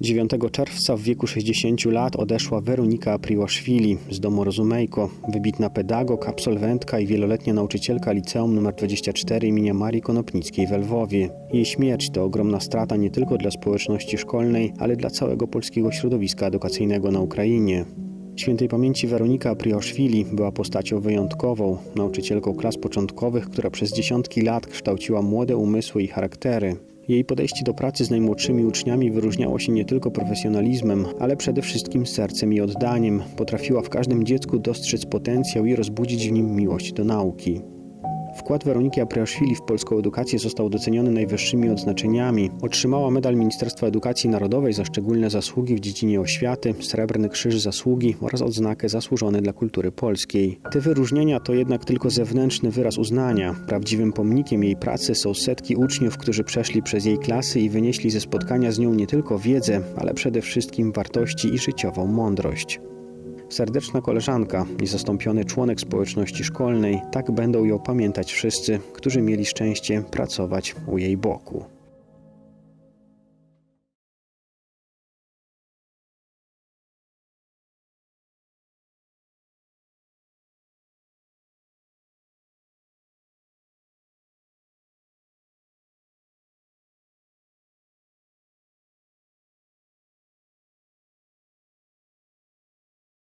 9 czerwca w wieku 60 lat odeszła Weronika Apriłaszwili z domu Rozumejko, wybitna pedagog, absolwentka i wieloletnia nauczycielka liceum nr 24 imienia Marii Konopnickiej w Lwowie. Jej śmierć to ogromna strata nie tylko dla społeczności szkolnej, ale dla całego polskiego środowiska edukacyjnego na Ukrainie. Świętej pamięci Weronika Apriłaszwili była postacią wyjątkową, nauczycielką klas początkowych, która przez dziesiątki lat kształciła młode umysły i charaktery. Jej podejście do pracy z najmłodszymi uczniami wyróżniało się nie tylko profesjonalizmem, ale przede wszystkim sercem i oddaniem. Potrafiła w każdym dziecku dostrzec potencjał i rozbudzić w nim miłość do nauki. Wkład Weroniki Apriaszwili w polską edukację został doceniony najwyższymi odznaczeniami. Otrzymała medal Ministerstwa Edukacji Narodowej za szczególne zasługi w dziedzinie oświaty, Srebrny Krzyż Zasługi oraz odznakę Zasłużony dla Kultury Polskiej. Te wyróżnienia to jednak tylko zewnętrzny wyraz uznania. Prawdziwym pomnikiem jej pracy są setki uczniów, którzy przeszli przez jej klasy i wynieśli ze spotkania z nią nie tylko wiedzę, ale przede wszystkim wartości i życiową mądrość. Serdeczna koleżanka, niezastąpiony członek społeczności szkolnej, tak będą ją pamiętać wszyscy, którzy mieli szczęście pracować u jej boku.